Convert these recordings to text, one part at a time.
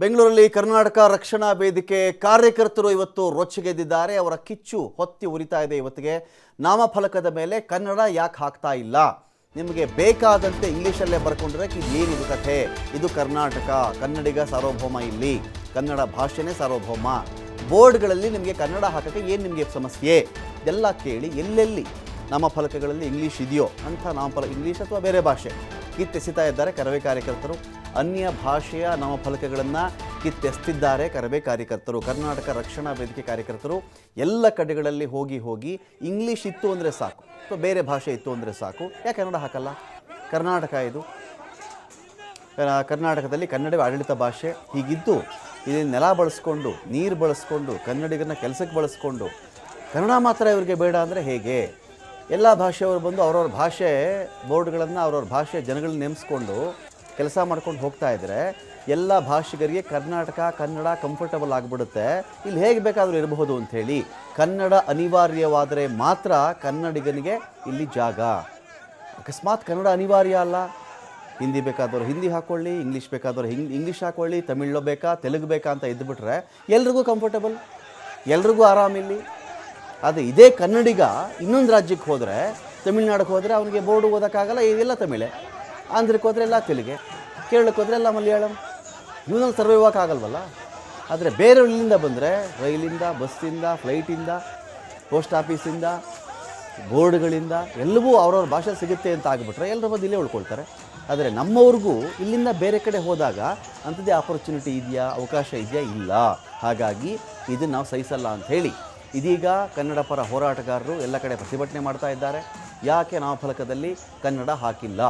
ಬೆಂಗಳೂರಲ್ಲಿ ಕರ್ನಾಟಕ ರಕ್ಷಣಾ ವೇದಿಕೆ ಕಾರ್ಯಕರ್ತರು ಇವತ್ತು ರೊಚ್ಚಿಗೆದ್ದಿದ್ದಾರೆ. ಅವರ ಕಿಚ್ಚು ಹೊತ್ತಿ ಉರಿತಾ ಇದೆ ಇವತ್ತಿಗೆ. ನಾಮಫಲಕದ ಮೇಲೆ ಕನ್ನಡ ಯಾಕೆ ಹಾಕ್ತಾ ಇಲ್ಲ? ನಿಮಗೆ ಬೇಕಾದಂತೆ ಇಂಗ್ಲೀಷಲ್ಲೇ ಬರ್ಕೊಂಡ್ರೆ ಏನಿದು ಕಥೆ? ಇದು ಕರ್ನಾಟಕ. ಕನ್ನಡಿಗ ಸಾರ್ವಭೌಮ ಇಲ್ಲಿ. ಕನ್ನಡ ಭಾಷೆನೇ ಸಾರ್ವಭೌಮ. ಬೋರ್ಡ್ಗಳಲ್ಲಿ ನಿಮಗೆ ಕನ್ನಡ ಹಾಕೋಕ್ಕೆ ಏನು ನಿಮಗೆ ಸಮಸ್ಯೆ? ಎಲ್ಲ ಕೇಳಿ ಎಲ್ಲೆಲ್ಲಿ ನಾಮಫಲಕಗಳಲ್ಲಿ ಇಂಗ್ಲೀಷ್ ಇದೆಯೋ ಅಂಥ ನಾಮಫಲ, ಇಂಗ್ಲೀಷ್ ಅಥವಾ ಬೇರೆ ಭಾಷೆ? ಕಿತ್ತೆಸಿತಾ ಇದ್ದಾರೆ ಕರವೇ ಕಾರ್ಯಕರ್ತರು ಅನ್ಯ ಭಾಷೆಯ ನಾಮಫಲಕಗಳನ್ನು ಕಿತ್ತೆಸ್ತಿದ್ದಾರೆ. ಕರವೇ ಕಾರ್ಯಕರ್ತರು, ಕರ್ನಾಟಕ ರಕ್ಷಣಾ ವೇದಿಕೆ ಕಾರ್ಯಕರ್ತರು ಎಲ್ಲ ಕಡೆಗಳಲ್ಲಿ ಹೋಗಿ ಹೋಗಿ ಇಂಗ್ಲೀಷ್ ಇತ್ತು ಅಂದರೆ ಸಾಕು. ಅಥವಾ ಬೇರೆ ಭಾಷೆ ಇತ್ತು ಅಂದರೆ ಸಾಕು. ಯಾಕೆ ಕನ್ನಡ ಹಾಕಲ್ಲ? ಕರ್ನಾಟಕ ಇದು. ಕರ್ನಾಟಕದಲ್ಲಿ ಕನ್ನಡವೇ ಆಡಳಿತ ಭಾಷೆ. ಹೀಗಿದ್ದು ಇಲ್ಲಿ ನೆಲ ಬಳಸ್ಕೊಂಡು, ನೀರು ಬಳಸ್ಕೊಂಡು, ಕನ್ನಡಿಗರನ್ನ ಕೆಲಸಕ್ಕೆ ಬಳಸ್ಕೊಂಡು ಕನ್ನಡ ಮಾತ್ರ ಇವರಿಗೆ ಬೇಡ ಅಂದರೆ ಹೇಗೆ? ಎಲ್ಲ ಭಾಷೆಯವರು ಬಂದು ಅವ್ರವ್ರ ಭಾಷೆ ಬೋರ್ಡ್ಗಳನ್ನು ಅವ್ರವ್ರ ಭಾಷೆ ಜನಗಳನ್ನ ನೇಮಿಸ್ಕೊಂಡು ಕೆಲಸ ಮಾಡ್ಕೊಂಡು ಹೋಗ್ತಾ ಇದ್ದರೆ ಎಲ್ಲ ಭಾಷಿಗರಿಗೆ ಕರ್ನಾಟಕ, ಕನ್ನಡ ಕಂಫರ್ಟಬಲ್ ಆಗಿಬಿಡುತ್ತೆ. ಇಲ್ಲಿ ಹೇಗೆ ಬೇಕಾದರೂ ಇರಬಹುದು ಅಂಥೇಳಿ ಕನ್ನಡ ಅನಿವಾರ್ಯವಾದರೆ ಮಾತ್ರ ಕನ್ನಡಿಗನಿಗೆ ಇಲ್ಲಿ ಜಾಗ. ಅಕಸ್ಮಾತ್ ಕನ್ನಡ ಅನಿವಾರ್ಯ ಅಲ್ಲ? ಹಿಂದಿ ಬೇಕಾದವ್ರು ಹಿಂದಿ ಹಾಕ್ಕೊಳ್ಳಿ ಇಂಗ್ಲೀಷ್ ಬೇಕಾದವ್ರು ಹಿಂಗ್, ಇಂಗ್ಲೀಷ್ ಹಾಕ್ಕೊಳ್ಳಿ ತಮಿಳು ಬೇಕಾ, ತೆಲುಗು ಬೇಕಾ ಅಂತ ಇದ್ದುಬಿಟ್ರೆ ಎಲ್ರಿಗೂ ಕಂಫರ್ಟಬಲ್ ಎಲ್ರಿಗೂ ಆರಾಮಿಲ್ಲಿ? ಆದರೆ ಇದೇ ಕನ್ನಡಿಗ ಇನ್ನೊಂದು ರಾಜ್ಯಕ್ಕೆ ಹೋದರೆ ತಮಿಳ್ನಾಡಿಗೆ ಹೋದರೆ ಅವನಿಗೆ ಬೋರ್ಡು ಓದೋಕ್ಕಾಗಲ್ಲ ಇದೆಲ್ಲ ತಮಿಳೆ. ಆಂಧ್ರಕ್ಕೆ ಹೋದರೆ ಎಲ್ಲ ತೆಲುಗೆ. ಕೇರಳಕ್ಕೆ ಹೋದರೆ ಎಲ್ಲ ಮಲಯಾಳಂ. ಇವನಲ್ಲಿ ಸರ್ವೈವ್ ಆಗಲ್ವಲ್ಲ? ಆದರೆ ಬೇರೆ ಇಲ್ಲಿಂದ ಬಂದರೆ ರೈಲಿಂದ, ಬಸ್ಸಿಂದ, ಫ್ಲೈಟಿಂದ, ಪೋಸ್ಟ್ ಆಫೀಸಿಂದ, ಬೋರ್ಡ್ಗಳಿಂದ, ಎಲ್ಲವೂ ಅವ್ರವ್ರ ಭಾಷೆ ಸಿಗುತ್ತೆ ಅಂತ ಆಗಿಬಿಟ್ರೆ ಎಲ್ಲರೂ ಬಂದು ಇಲ್ಲೇ ಉಳ್ಕೊಳ್ತಾರೆ. ಆದರೆ ನಮ್ಮವ್ರಿಗೂ ಇಲ್ಲಿಂದ ಬೇರೆ ಕಡೆ ಹೋದಾಗ ಅಂಥದ್ದೇ ಆಪರ್ಚುನಿಟಿ ಇದೆಯಾ, ಅವಕಾಶ ಇದೆಯಾ? ಇಲ್ಲ. ಹಾಗಾಗಿ ಇದನ್ನು ನಾವು ಸಹಿಸಲ್ಲ ಅಂತ ಹೇಳಿ ಇದೀಗ ಕನ್ನಡ ಪರ ಹೋರಾಟಗಾರರು ಎಲ್ಲ ಕಡೆ ಪ್ರತಿಭಟನೆ ಮಾಡ್ತಾ ಇದ್ದಾರೆ. ಯಾಕೆ ನಾಮಫಲಕದಲ್ಲಿ ಕನ್ನಡ ಹಾಕಿಲ್ಲ?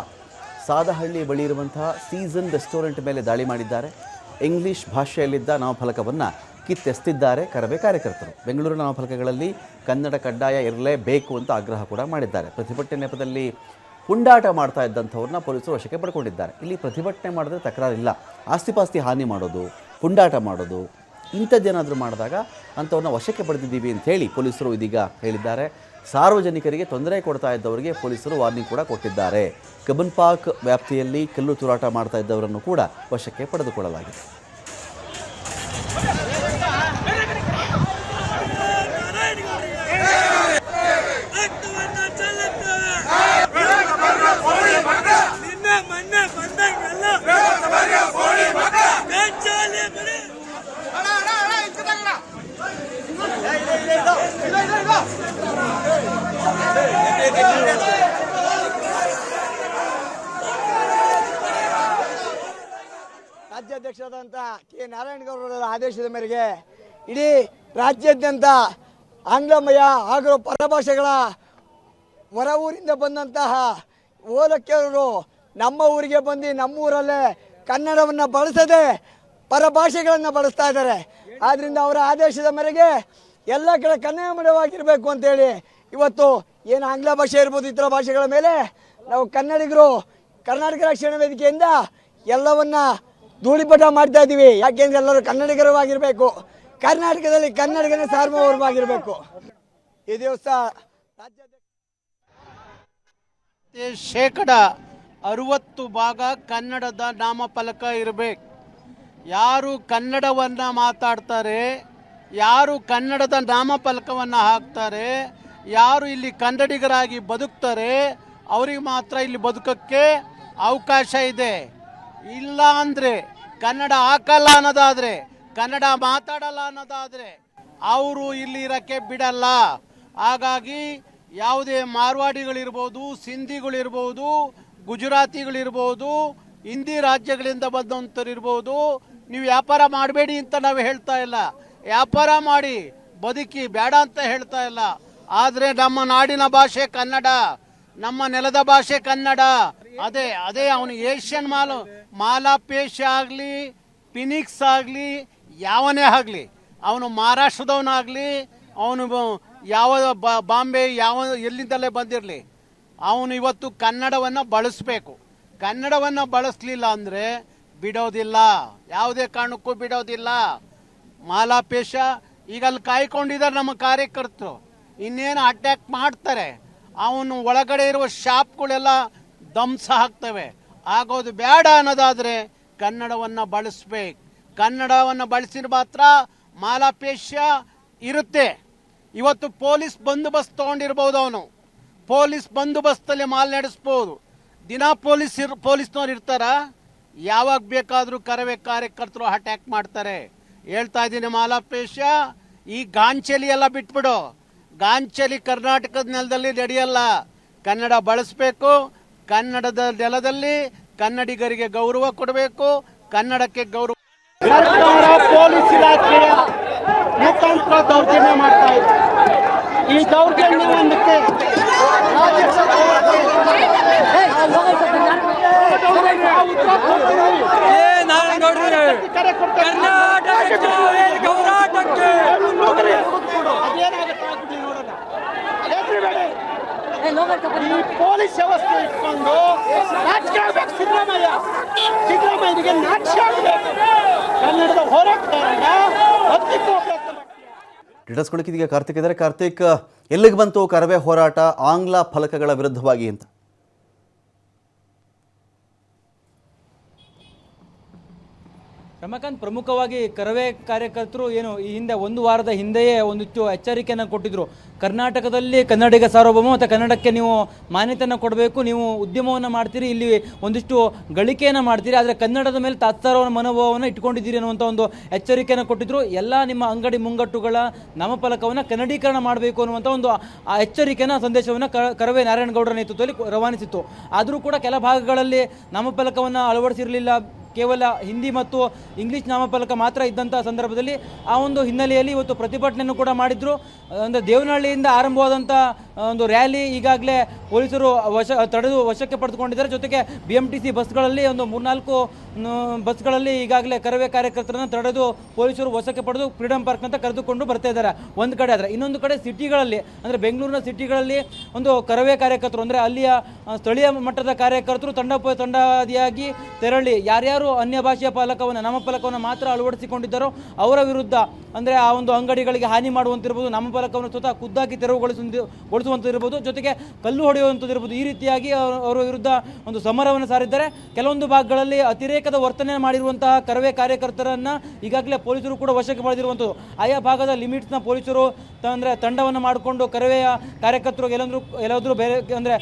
ಸಾದಹಳ್ಳಿ ಬಳಿ ಇರುವಂತಹ ಸೀಸನ್ ರೆಸ್ಟೋರೆಂಟ್ ಮೇಲೆ ದಾಳಿ ಮಾಡಿದ್ದಾರೆ. ಇಂಗ್ಲಿಷ್ ಭಾಷೆಯಲ್ಲಿದ್ದ ನಾಮಫಲಕವನ್ನು ಕಿತ್ತೆಸ್ತಿದ್ದಾರೆ ಕರವೇ ಕಾರ್ಯಕರ್ತರು. ಬೆಂಗಳೂರು ನಾಮಫಲಕಗಳಲ್ಲಿ ಕನ್ನಡ ಕಡ್ಡಾಯ ಇರಲೇಬೇಕು ಅಂತ ಆಗ್ರಹ ಕೂಡ ಮಾಡಿದ್ದಾರೆ. ಪ್ರತಿಭಟನೆ ನೆಪದಲ್ಲಿ ಪುಂಡಾಟ ಮಾಡ್ತಾ ಇದ್ದಂಥವ್ರನ್ನ ಪೊಲೀಸರು ವಶಕ್ಕೆ ಪಡ್ಕೊಂಡಿದ್ದಾರೆ. ಇಲ್ಲಿ ಪ್ರತಿಭಟನೆ ಮಾಡಿದ್ರೆ ತಕರಾರಿಲ್ಲ. ಆಸ್ತಿಪಾಸ್ತಿ ಹಾನಿ ಮಾಡೋದು ಪುಂಡಾಟ ಮಾಡೋದು ಇಂಥದ್ದೇನಾದರೂ ಮಾಡಿದಾಗ ಅಂಥವ್ರನ್ನ ವಶಕ್ಕೆ ಪಡೆದಿದ್ದೀವಿ ಅಂತ ಹೇಳಿ ಪೊಲೀಸರು ಇದೀಗ ಹೇಳಿದ್ದಾರೆ. ಸಾರ್ವಜನಿಕರಿಗೆ ತೊಂದರೆ ಕೊಡ್ತಾ ಇದ್ದವರಿಗೆ ಪೊಲೀಸರು ವಾರ್ನಿಂಗ್ ಕೂಡ ಕೊಟ್ಟಿದ್ದಾರೆ. ಕಬ್ಬನ್ ಪಾರ್ಕ್ ವ್ಯಾಪ್ತಿಯಲ್ಲಿ ಕಲ್ಲು ತೂರಾಟ ಮಾಡ್ತಾ ಇದ್ದವರನ್ನು ಕೂಡ ವಶಕ್ಕೆ ಪಡೆದುಕೊಳ್ಳಲಾಗಿದೆ. ರಾಜ್ಯಾಧ್ಯಕ್ಷರಾದಂಥ ಕೆ ನಾರಾಯಣಗೌಡರ ಆದೇಶದ ಮೇರೆಗೆ ಇಡೀ ರಾಜ್ಯಾದ್ಯಂತ ಆಂಗ್ಲಮಯ ಹಾಗೂ ಪರಭಾಷೆಗಳ ಹೊರ ಊರಿಂದ ಬಂದಂತಹ ಓಲಕ್ಕೆಯವರು ನಮ್ಮ ಊರಿಗೆ ಬಂದು ನಮ್ಮೂರಲ್ಲೇ ಕನ್ನಡವನ್ನು ಬಳಸದೆ ಪರಭಾಷೆಗಳನ್ನು ಬಳಸ್ತಾ ಇದ್ದಾರೆ. ಆದ್ದರಿಂದ ಅವರ ಆದೇಶದ ಮೇರೆಗೆ ಎಲ್ಲ ಕಡೆ ಕನ್ನಡಮಯವಾಗಿರಬೇಕು ಅಂತೇಳಿ ಇವತ್ತು ಏನು ಆಂಗ್ಲ ಭಾಷೆ ಇರ್ಬೋದು ಇತರ ಭಾಷೆಗಳ ಮೇಲೆ? ನಾವು ಕನ್ನಡಿಗರು ಕರ್ನಾಟಕ ರಕ್ಷಣಾ ವೇದಿಕೆಯಿಂದ ಎಲ್ಲವನ್ನ ಧೂಳಿಪಟ ಮಾಡ್ತಾ ಇದ್ದೀವಿ. ಯಾಕೆಂದ್ರೆ ಎಲ್ಲರೂ ಕನ್ನಡಿಗರವಾಗಿರಬೇಕು. ಕರ್ನಾಟಕದಲ್ಲಿ ಕನ್ನಡಿಗನ ಸಾರ್ವಭೌಮವಾಗಿರಬೇಕು. ಈ ದಿವಸ ಶೇಕಡ ಅರುವತ್ತು ಭಾಗ ಕನ್ನಡದ ನಾಮಫಲಕ ಇರಬೇಕು. ಯಾರು ಕನ್ನಡವನ್ನು ಮಾತಾಡ್ತಾರೆ, ಯಾರು ಕನ್ನಡದ ನಾಮಫಲಕವನ್ನು ಹಾಕ್ತಾರೆ ಯಾರು ಇಲ್ಲಿ ಕನ್ನಡಿಗರಾಗಿ ಬದುಕ್ತಾರೆ, ಅವರಿಗೆ ಮಾತ್ರ ಇಲ್ಲಿ ಬದುಕಕ್ಕೆ ಅವಕಾಶ ಇದೆ. ಇಲ್ಲ ಅಂದರೆ ಕನ್ನಡ ಹಾಕಲ್ಲ ಅನ್ನೋದಾದರೆ, ಕನ್ನಡ ಮಾತಾಡಲ್ಲ ಅನ್ನೋದಾದರೆ ಅವರು ಇಲ್ಲಿ ಇರೋಕ್ಕೆ ಬಿಡಲ್ಲ. ಹಾಗಾಗಿ ಯಾವುದೇ ಮಾರ್ವಾಡಿಗಳಿರ್ಬೋದು, ಸಿಂಧಿಗಳಿರ್ಬೋದು, ಗುಜರಾತಿಗಳಿರ್ಬೋದು, ಹಿಂದಿ ರಾಜ್ಯಗಳಿಂದ ಬಂದಂಥರಿರ್ಬೋದು ನೀವು ವ್ಯಾಪಾರ ಮಾಡಬೇಡಿ ಅಂತ ನಾವು ಹೇಳ್ತಾ ಇಲ್ಲ. ವ್ಯಾಪಾರ ಮಾಡಿ ಬದುಕಿ ಬೇಡ ಅಂತ ಹೇಳ್ತಾ ಇಲ್ಲ. ಆದರೆ ನಮ್ಮ ನಾಡಿನ ಭಾಷೆ ಕನ್ನಡ, ನಮ್ಮ ನೆಲದ ಭಾಷೆ ಕನ್ನಡ. ಅದೇ ಅದೇ ಅವನು ಏಷ್ಯನ್ ಮಾಲು ಮಾಲಾಪೇಶ ಆಗಲಿ ಪಿನಿಕ್ಸ್ ಆಗಲಿ, ಯಾವನೇ ಆಗಲಿ, ಅವನು ಮಹಾರಾಷ್ಟ್ರದವನಾಗಲಿ, ಅವನು ಯಾವ ಬಾಂಬೆ ಯಾವ, ಎಲ್ಲಿಂದಲೇ ಬಂದಿರಲಿ, ಅವನು ಇವತ್ತು ಕನ್ನಡವನ್ನು ಬಳಸಬೇಕು. ಕನ್ನಡವನ್ನು ಬಳಸಲಿಲ್ಲ ಅಂದರೆ ಬಿಡೋದಿಲ್ಲ. ಯಾವುದೇ ಕಾರಣಕ್ಕೂ ಬಿಡೋದಿಲ್ಲ. ಮಾಲಾಪೇಶ ಈಗ ಅಲ್ಲಿ ಕಾಯ್ಕೊಂಡಿದ್ದಾರೆ ನಮ್ಮ ಕಾರ್ಯಕರ್ತರು. ಇನ್ನೇನು ಅಟ್ಯಾಕ್ ಮಾಡ್ತಾರೆ? ಅವನು ಒಳಗಡೆ ಇರುವ ಶಾಪ್ಗಳೆಲ್ಲ ಧ್ವಂಸ ಹಾಕ್ತವೆ ಆಗೋದು ಬೇಡ ಅನ್ನೋದಾದರೆ ಕನ್ನಡವನ್ನು ಬಳಸ್ಬೇಕು. ಕನ್ನಡವನ್ನು ಬಳಸಿದ ಮಾತ್ರ ಮಾಲಾಪೇಶ ಇರುತ್ತೆ. ಇವತ್ತು ಪೊಲೀಸ್ ಬಂದೋಬಸ್ತ್ ತೊಗೊಂಡಿರ್ಬೋದು ಅವನು. ಪೊಲೀಸ್ ಬಂದೋಬಸ್ತಲ್ಲಿ ಮಾಲ್ ನಡೆಸ್ಬೋದು. ದಿನ ಪೊಲೀಸ್ ಇರ್, ಪೊಲೀಸ್ನವ್ರು ಇರ್ತಾರ? ಯಾವಾಗ ಬೇಕಾದರೂ ಕರವೇ ಕಾರ್ಯಕರ್ತರು ಅಟ್ಯಾಕ್ ಮಾಡ್ತಾರೆ. ಹೇಳ್ತಾ ಇದ್ದೀನಿ ಮಾಲಾಪೇಶ ಈ ಗಾಂಚಲಿ ಎಲ್ಲ ಬಿಟ್ಬಿಡು. ಗಾಂಚಲಿ ಕರ್ನಾಟಕದ ನೆಲದಲ್ಲಿ ನಡೆಯಲ್ಲ ಕನ್ನಡ ಬಳಸಬೇಕು ಕನ್ನಡದ ನೆಲದಲ್ಲಿ ಕನ್ನಡಿಗರಿಗೆ ಗೌರವ ಕೊಡಬೇಕು ಕನ್ನಡಕ್ಕೆ ಗೌರವ ಸರ್ಕಾರ ಪೊಲೀಸ್ ಇಲಾಖೆಯ ಮುಖಾಂತರ ದೌರ್ಜನ್ಯ ಮಾಡ್ತಾ ಇದೆ ಈ ದೌರ್ಜನ್ಯವನ್ನಕ್ಕೆ ಕರೆ ಕೊಡ್ತಾರೆ. ಈ ಪೊಲೀಸ್ ವ್ಯವಸ್ಥೆ ಇಟ್ಕೊಂಡು ನಾಚಿಕೆ ಆಗ್ಬೇಕು ಸಿದ್ದರಾಮಯ್ಯ. ಸಿದ್ದರಾಮಯ್ಯನಿಗೆ ನಾಚಿಕೆ ಆಗ್ಬೇಕು. ಕನ್ನಡದ ಹೋರಾಟಗಾರನ. ಡೀಟೇಲ್ಸ್ ಕೊಡಕ್ಕಿದೀಗ ಕಾರ್ತಿಕ್ ಇದ್ದಾರೆ. ಕಾರ್ತಿಕ್, ಎಲ್ಲಿಗೆ ಬಂತು ಕರವೇ ಹೋರಾಟ? ಆಂಗ್ಲ ಫಲಕಗಳ ವಿರುದ್ಧವಾಗಿ ಅಂತ. ರಮಾಕಾಂತ್, ಪ್ರಮುಖವಾಗಿ ಕರವೇ ಕಾರ್ಯಕರ್ತರು ಏನು, ಈ ಹಿಂದೆ ಒಂದು ವಾರದ ಹಿಂದೆಯೇ ಒಂದಿಷ್ಟು ಎಚ್ಚರಿಕೆಯನ್ನು ಕೊಟ್ಟಿದ್ದರು ಕರ್ನಾಟಕದಲ್ಲಿ ಕನ್ನಡಿಗ ಸಾರ್ವಭೌಮ ಮತ್ತು ಕನ್ನಡಕ್ಕೆ ನೀವು ಮಾನ್ಯತೆಯನ್ನು ಕೊಡಬೇಕು, ನೀವು ಉದ್ಯಮವನ್ನು ಮಾಡ್ತೀರಿ, ಇಲ್ಲಿ ಒಂದಿಷ್ಟು ಗಳಿಕೆಯನ್ನು ಮಾಡ್ತೀರಿ, ಆದರೆ ಕನ್ನಡದ ಮೇಲೆ ತಾತ್ಸಾರವನ್ನು ಮನೋಭಾವವನ್ನು ಇಟ್ಕೊಂಡಿದ್ದೀರಿ ಅನ್ನುವಂಥ ಒಂದು ಎಚ್ಚರಿಕೆಯನ್ನು ಕೊಟ್ಟಿದ್ದರು ಎಲ್ಲ ನಿಮ್ಮ ಅಂಗಡಿ ಮುಂಗಟ್ಟುಗಳ ನಾಮಫಲಕವನ್ನು ಕನ್ನಡೀಕರಣ ಮಾಡಬೇಕು ಅನ್ನುವಂಥ ಒಂದು, ಆ ಎಚ್ಚರಿಕೆಯನ್ನು, ಸಂದೇಶವನ್ನು ಕರವೇ ನಾರಾಯಣಗೌಡರ ನೇತೃತ್ವದಲ್ಲಿ ರವಾನಿಸಿತ್ತು. ಆದರೂ ಕೂಡ ಕೆಲ ಭಾಗಗಳಲ್ಲಿ ನಾಮಫಲಕವನ್ನು ಅಳವಡಿಸಿರಲಿಲ್ಲ. ಕೇವಲ ಹಿಂದಿ ಮತ್ತು ಇಂಗ್ಲಿಷ್ ನಾಮಫಲಕ ಮಾತ್ರ ಇದ್ದಂಥ ಸಂದರ್ಭದಲ್ಲಿ ಆ ಒಂದು ಹಿನ್ನೆಲೆಯಲ್ಲಿ ಇವತ್ತು ಪ್ರತಿಭಟನೆಯನ್ನು ಕೂಡ ಮಾಡಿದ್ರು. ಅಂದರೆ ದೇವನಹಳ್ಳಿಯಿಂದ ಆರಂಭವಾದಂಥ ಒಂದು ರ್ಯಾಲಿ ಈಗಾಗಲೇ ಪೊಲೀಸರು ವಶ, ತಡೆದು ವಶಕ್ಕೆ ಪಡೆದುಕೊಂಡಿದ್ದಾರೆ. ಜೊತೆಗೆ ಬಿ ಎಂ ಟಿ ಸಿ ಬಸ್ಗಳಲ್ಲಿ ಒಂದು ಮೂರ್ನಾಲ್ಕು ಬಸ್ಗಳಲ್ಲಿ ಈಗಾಗಲೇ ಕರವೇ ಕಾರ್ಯಕರ್ತರನ್ನು ತಡೆದು ಪೊಲೀಸರು ವಶಕ್ಕೆ ಪಡೆದು ಫ್ರೀಡಂ ಪಾರ್ಕ್ ಅಂತ ಕರೆದುಕೊಂಡು ಬರ್ತಾ ಇದ್ದಾರೆ. ಒಂದು ಕಡೆ ಆದರೆ, ಇನ್ನೊಂದು ಕಡೆ ಸಿಟಿಗಳಲ್ಲಿ, ಅಂದರೆ ಬೆಂಗಳೂರಿನ ಸಿಟಿಗಳಲ್ಲಿ ಒಂದು ಕರವೇ ಕಾರ್ಯಕರ್ತರು, ಅಂದರೆ ಅಲ್ಲಿಯ ಸ್ಥಳೀಯ ಮಟ್ಟದ ಕಾರ್ಯಕರ್ತರು ತಂಡ ತಂಡಾದಿಯಾಗಿ ತೆರಳಿ ಯಾರ್ಯಾರು ಅನ್ಯ ಭಾಷೆಯ ಫಲಕವನ್ನು ನಾಮಫಲಕವನ್ನು ಮಾತ್ರ ಅಳವಡಿಸಿಕೊಂಡಿದ್ದಾರೋ ಅವರ ವಿರುದ್ಧ, ಅಂದರೆ ಆ ಒಂದು ಅಂಗಡಿಗಳಿಗೆ ಹಾನಿ ಮಾಡುವಂತಿರ್ಬೋದು ನಾಮಫಲಕವನ್ನು ಸ್ವತಃ ಖುದ್ದಾಗಿ ತೆರವುಗೊಳಿಸುವಂತ ಇರ್ಬೋದು, ಜೊತೆಗೆ ಕಲ್ಲು ಹೊಡೆಯುವಂಥದ್ದು ಇರ್ಬೋದು. ಈ ರೀತಿಯಾಗಿ ಅವರ- ವಿರುದ್ಧ ಒಂದು ಸಮರವನ್ನು ಸಾರಿದ್ದಾರೆ. ಕೆಲವೊಂದು ಭಾಗಗಳಲ್ಲಿ ಅತಿರೇಕದ ವರ್ತನೆ ಮಾಡಿರುವಂತಹ ಕರವೇ ಕಾರ್ಯಕರ್ತರನ್ನು ಈಗಾಗಲೇ ಪೊಲೀಸರು ಕೂಡ ವಶಕ್ಕೆ ಪಡೆದಿರುವಂಥದ್ದು. ಆಯಾ ಭಾಗದ ಲಿಮಿಟ್ಸ್ನ ಪೊಲೀಸರು ಅಂದ್ರೆ ತಂಡವನ್ನು ಮಾಡಿಕೊಂಡು ಕರವೆಯ ಕಾರ್ಯಕರ್ತರು, ಎಲ್ಲಂದ್ರೂ, ಎಲ್ಲಾದರೂ ಬೇರೆ, ಅಂದರೆ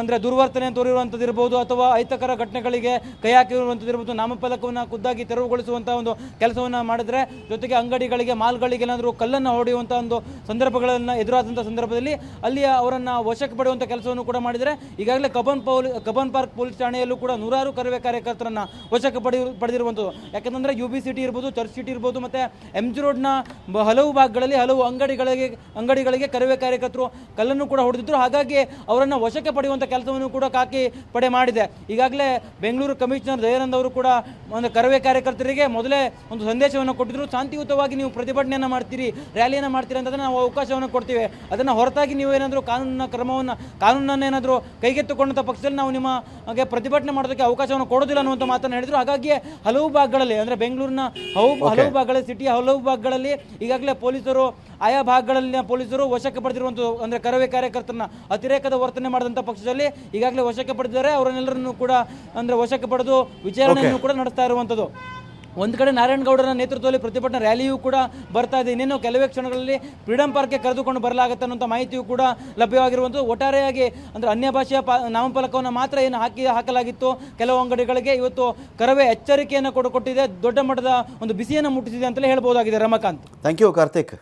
ಅಂದರೆ ದುರ್ವರ್ತನೆ ತೋರಿರುವಂಥದ್ದು ಇರ್ಬೋದು ಅಥವಾ ಅಹಿತಕರ ಘಟನೆಗಳಿಗೆ ಕೈ ಹಾಕಿರುವಂಥದ್ದು ಇರ್ಬೋದು, ನಾಮಫಲಕವನ್ನು ಖುದ್ದಾಗಿ ತೆರವುಗೊಳಿಸುವಂಥ ಒಂದು ಕೆಲಸವನ್ನು ಮಾಡಿದ್ರೆ, ಜೊತೆಗೆ ಅಂಗಡಿಗಳಿಗೆ, ಮಾಲ್ಗಳಿಗೆ ಏನಾದರೂ ಕಲ್ಲನ್ನು ಹೊಡೆಯುವಂಥ ಒಂದು ಸಂದರ್ಭಗಳನ್ನು ಎದುರಾದಂಥ ಸಂದರ್ಭದಲ್ಲಿ ಅಲ್ಲಿ ಅವರನ್ನು ವಶಕ್ಕೆ ಪಡೆಯುವಂಥ ಕೆಲಸವನ್ನು ಕೂಡ ಮಾಡಿದರೆ, ಈಗಾಗಲೇ ಕಬನ್ ಪೌಲ್ ಕಬನ್ ಪಾರ್ಕ್ ಪೊಲೀಸ್ ಠಾಣೆಯಲ್ಲೂ ಕೂಡ ನೂರಾರು ಕರವೇ ಕಾರ್ಯಕರ್ತರನ್ನ ವಶಕ್ಕೆ ಪಡೆಯ, ಪಡೆದಿರುವಂಥದ್ದು. ಯಾಕೆಂದರೆ ಯು ಬಿ ಸಿಟಿ ಇರ್ಬೋದು, ಚರ್ಚ್ ಸಿಟಿ ಇರ್ಬೋದು, ಮತ್ತು ಎಂ ಜಿ ರೋಡ್ನ ಹಲವು ಭಾಗಗಳಲ್ಲಿ ಹಲವು ಅಂಗಡಿಗಳಿಗೆ ಅಂಗಡಿಗಳಿಗೆ ಕರವೇ ಕಾರ್ಯಕರ್ತರು ಕಲ್ಲನ್ನು ಕೂಡ ಹೊಡೆದಿದ್ದರು ಹಾಗಾಗಿ ಅವರನ್ನು ವಶಕ್ಕೆ ಪಡೆಯುವಂಥ ಕೆಲಸವನ್ನು ಕೂಡ ಕಾಕಿ ಪಡೆ ಮಾಡಿದೆ. ಈಗಾಗಲೇ ಬೆಂಗಳೂರು ಕಮಿಷನರ್ ದಯಾನಂದ್ ಅವರು ಕೂಡ ಒಂದು ಕರವೇ ಕಾರ್ಯಕರ್ತರಿಗೆ ಮೊದಲೇ ಒಂದು ಸಂದೇಶವನ್ನು ಕೊಟ್ಟಿದ್ರು. ಶಾಂತಿಯುತವಾಗಿ ನೀವು ಪ್ರತಿಭಟನೆಯನ್ನು ಮಾಡ್ತೀರಿ ರ್ಯಾಲಿಯನ್ನು ಮಾಡ್ತೀರಿ ಅಂತಂದರೆ ನಾವು ಅವಕಾಶವನ್ನು ಕೊಡ್ತೀವಿ. ಅದನ್ನು ಹೊರತಾಗಿ ನೀವು ಏನಾದರೂ ಕಾನೂನಿನ ಕ್ರಮವನ್ನು ಕಾನೂನನ್ನು ಏನಾದರೂ ಕೈಗೆತ್ತಿಕೊಂಡಂಥ ಪಕ್ಷದಲ್ಲಿ ನಾವು ನಿಮ್ಮ ಹಾಗೆ ಪ್ರತಿಭಟನೆ ಮಾಡೋದಕ್ಕೆ ಅವಕಾಶವನ್ನು ಕೊಡೋದಿಲ್ಲ ಅನ್ನುವಂಥ ಮಾತನ್ನು ಹೇಳಿದ್ರು. ಹಾಗಾಗಿ ಹಲವು ಭಾಗಗಳಲ್ಲಿ ಅಂದರೆ ಬೆಂಗಳೂರಿನ ಹಲವು ಹಲವು ಭಾಗಗಳಲ್ಲಿ ಸಿಟಿಯ ಹಲವು ಭಾಗಗಳಲ್ಲಿ ಈಗಾಗಲೇ ಪೊಲೀಸರು ಆಯಾ ಭಾಗಗಳಲ್ಲಿನ ಪೊಲೀಸರು ವಶಕ್ಕೆ ಪಡೆದಿರುವಂಥ ಅಂದರೆ ಕರವೇ ಕಾರ್ಯಕರ್ತರನ್ನ ಅತಿರೇಕದ ವರ್ತನೆ ಮಾಡಿದಂಥ ಪಕ್ಷದಲ್ಲಿ ಈಗಾಗಲೇ ವಶಕ್ಕೆ ಪಡೆದಿದ್ದಾರೆ. ಅವರನ್ನೆಲ್ಲರನ್ನು ಕೂಡ ಅಂದರೆ ವಶಕ್ಕೆ ಪಡೆದು ವಿಚಾರಣೆಯನ್ನು ಕೂಡ ನಡೆಸ್ತಾ ಇರುವಂಥದ್ದು ಒಂದು ಕಡೆ ನಾರಾಯಣಗೌಡರ ನೇತೃತ್ವದಲ್ಲಿ ಪ್ರತಿಭಟನಾ ರ್ಯಾಲಿಯೂ ಕೂಡ ಬರ್ತಾ ಇದೆ. ಇನ್ನೇನು ಕೆಲವೇ ಕ್ಷಣಗಳಲ್ಲಿ ಫ್ರೀಡಂ ಪಾರ್ಕ್ಗೆ ಕರೆದುಕೊಂಡು ಬರಲಾಗುತ್ತೆ ಅನ್ನೋಂಥ ಮಾಹಿತಿಯೂ ಕೂಡ ಲಭ್ಯವಾಗಿರುವಂಥದ್ದು ಒಟ್ಟಾರೆಯಾಗಿ ಅಂದರೆ ಅನ್ಯ ಭಾಷೆಯ ಪಾ ನಾಮಫಲಕವನ್ನು ಮಾತ್ರ ಏನು ಹಾಕಿ ಹಾಕಲಾಗಿತ್ತು. ಕೆಲವು ಅಂಗಡಿಗಳಿಗೆ ಇವತ್ತು ಕರವೇ ಎಚ್ಚರಿಕೆಯನ್ನು ಕೊಡು ಕೊಟ್ಟಿದೆ. ದೊಡ್ಡ ಮಟ್ಟದ ಒಂದು ಬಿಸಿಯನ್ನು ಮುಟ್ಟಿಸಿದೆ ಅಂತಲೇ ಹೇಳ್ಬೋದಾಗಿದೆ ರಮಕಾಂತ್. Thank you Karthik